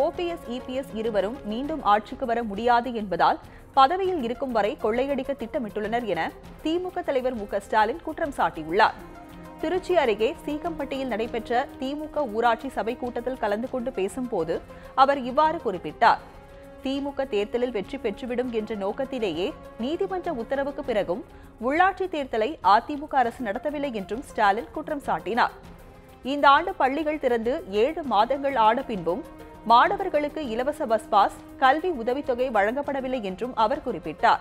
OPS EPS இருவரும் மீண்டும் ஆட்சிக்கு வர முடியாது என்பதால் பதவியில் இருக்கும் வரை கொள்ளையடிக்க திட்டமிட்டுள்ளனர் என திமுக தலைவர் மு ஸ்டாலின் குற்றம் சாட்டியுள்ளார். திருச்சி அருகே சீகம்பட்டியில் நடைபெற்ற திமுக ஊராட்சி சபை கூட்டத்தில் கலந்து கொண்டு பேசும்போது அவர் இவ்வாறு குறிப்பிட்டார். திமுக தேர்தலில் வெற்றி பெற்றுவிடும் என்ற நோக்கத்திலேயே நீதிமன்ற உத்தரவுக்கு பிறகும் உள்ளாட்சி தேர்தலை அதிமுக அரசு நடத்தவில்லை என்றும் ஸ்டாலின் குற்றம் சாட்டினார். இந்த ஆண்டு பள்ளிகள் திறந்து ஏழு மாதங்கள் ஆன பின்பும் மாணவர்களுக்கு இலவச பஸ் பாஸ் கல்வி உதவித்தொகை வழங்கப்படவில்லை என்றும் அவர் குறிப்பிட்டார்.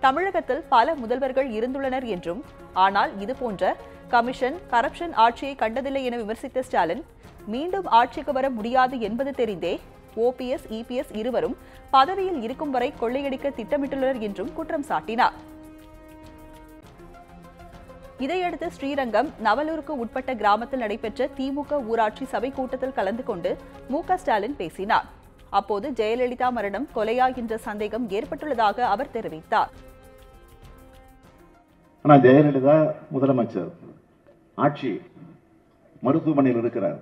தமிழகத்தில் பல முதல்வர்கள் இருந்துள்ளனர் என்றும் ஆனால் இதுபோன்ற கமிஷன் கரப்ஷன் ஆட்சியை கண்டதில்லை என விமர்சித்த ஸ்டாலின் மீண்டும் ஆட்சிக்கு வர முடியாது என்பது தெரிந்தே ஓபிஎஸ் இபிஎஸ் இருவரும் பதவியில் இருக்கும் வரை கொள்ளையடிக்க திட்டமிட்டுள்ளனர் என்றும் குற்றம் சாட்டினார். இதையடுத்து ஸ்ரீரங்கம் நவலூருக்கு உட்பட்ட கிராமத்தில் நடைபெற்ற திமுக ஊராட்சி சபை கூட்டத்தில் கலந்து கொண்டு மு ஸ்டாலின் பேசினார். அப்போது ஜெயலலிதா மரணம் கொலையா என்ற சந்தேகம் ஏற்பட்டுள்ளதாக அவர் தெரிவித்தார். ஆனால் ஜெயலலிதா முதலமைச்சர் ஆட்சி மருத்துவமனையில் இருக்கிறார்.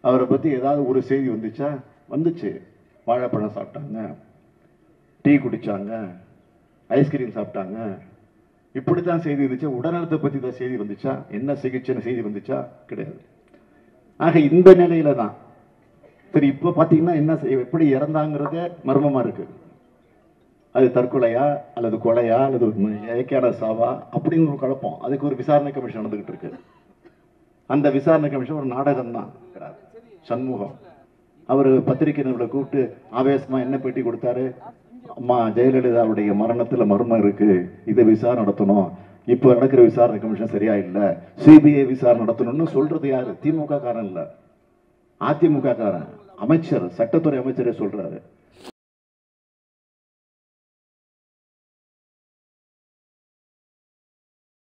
அவரை பத்தி ஏதாவது ஒரு செய்தி வந்துச்சா? வந்துச்சு. வாழைப்பழம் சாப்பிட்டாங்க டீ குடிச்சாங்க ஐஸ்கிரீம் சாப்பிட்டாங்க. இப்படித்தான் செய்தி இருந்துச்சு உடல்நலத்தை பத்தி தான் செய்தி வந்துச்சா? என்ன சிகிச்சைன்னு செய்தி வந்துச்சா? கிடையாது. ஆக இந்த நிலையில தான். சரி இப்போ பார்த்தீங்கன்னா என்ன செய்- எப்படி இறந்தாங்கிறதே மர்மமா இருக்கு. அது தற்கொலையா? அல்லது கொலையா? அல்லது இயற்கையான சாவா? அப்படின்னு ஒரு குழப்பம். அதுக்கு ஒரு விசாரணை கமிஷன் நடந்துகிட்டு இருக்கு. அந்த விசாரணை கமிஷன் ஒரு நாடகம் தான். சண்முகம். அவர் பத்திரிகை நிருபரை கூப்பிட்டு ஆவேசமா என்ன பேட்டி கொடுத்தாரு? அம்மா ஜெயலலிதாவுடைய மரணத்துல மர்மம் இருக்கு. இதை விசாரணை நடத்தணும். இப்போ நடக்கிற விசாரணை கமிஷன் சரியா இல்லை சிபிஐ விசாரணை நடத்தணும்னு சொல்றது யாரு? திமுக காரன் இல்ல. அதிமுக காரன் அமைச்சர் சட்டத்துறை அமைச்சரே சொல்றாரு.